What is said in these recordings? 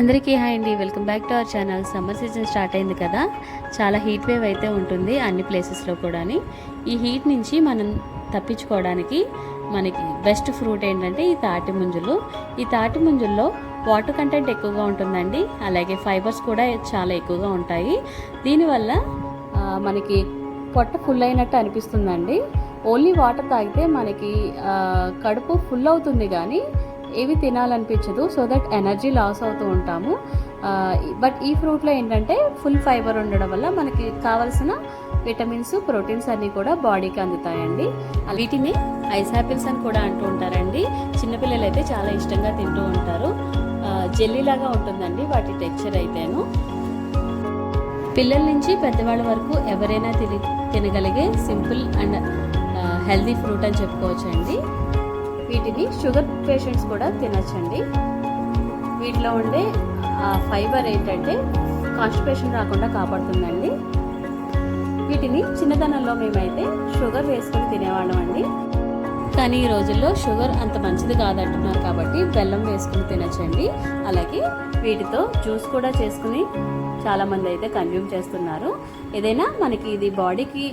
అందరికీ హాయ్ అండి. Welcome back to our channel. Summer season start అయింది కదా. చాలా హీట్ వేవ్ అయితే ఉంటుంది అన్ని ప్లేసెస్లో కూడా ఈ హీట్ నుంచి మనం తప్పించుకోవడానికి మనకి బెస్ట్ ఫ్రూట్ ఏంటంటే ఈ తాటి ముంజులు. ఈ తాటి ముంజుల్లో వాటర్ కంటెంట్ ఎక్కువగా ఉంటుందండి. అలాగే ఫైబర్స్ కూడా చాలా ఎక్కువగా ఉంటాయి. దీనివల్ల మనకి పొట్ట ఫుల్ అయినట్టు అనిపిస్తుందండి. ఓన్లీ వాటర్ తాగితే మనకి కడుపు ఫుల్ అవుతుంది కానీ ఏవి తినాలనిపించదు సో దట్ ఎనర్జీ లాస్ అవుతూ ఉంటాము. బట్ ఈ ఫ్రూట్లో ఏంటంటే ఫుల్ ఫైబర్ ఉండడం వల్ల మనకి కావలసిన విటమిన్స్ ప్రోటీన్స్ అన్నీ కూడా బాడీకి అందుతాయండి. వీటిని ఐస్ యాపిల్స్ అని కూడా అంటూ ఉంటారండి. చిన్నపిల్లలు అయితే చాలా ఇష్టంగా తింటూ ఉంటారు. జెల్లీలాగా ఉంటుందండి వాటి టెక్చర్ అయితేను. పిల్లల నుంచి పెద్దవాళ్ళ వరకు ఎవరైనా తిని తినగలిగే సింపుల్ అండ్ హెల్దీ ఫ్రూట్ అని చెప్పుకోవచ్చండి. వీటిని షుగర్ పేషెంట్స్ కూడా తినచ్చండి. వీటిలో ఉండే ఫైబర్ ఏంటంటే కాన్స్టిపేషన్ రాకుండా కాపాడుతుందండి. వీటిని చిన్నతనంలో మేమైతే షుగర్ వేసుకొని తినేవాళ్ళం అండి కానీ ఈ రోజుల్లో షుగర్ అంత మంచిది కాదంటున్నారు కాబట్టి బెల్లం వేసుకుని తినచ్చండి. అలాగే వీటితో జ్యూస్ కూడా చేసుకుని చాలామంది అయితే కన్జ్యూమ్ చేస్తున్నారు. ఏదైనా మనకి ఇది బాడీకి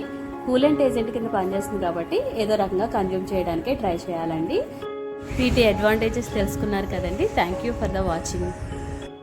కూలెంట్ ఏజెంట్ కింద పనిచేస్తుంది కాబట్టి ఏదో రకంగా కన్జ్యూమ్ చేయడానికే ట్రై చేయాలండి. వీటి అడ్వాంటేజెస్ తెలుసుకున్నారు కదండి. Thank you for the watching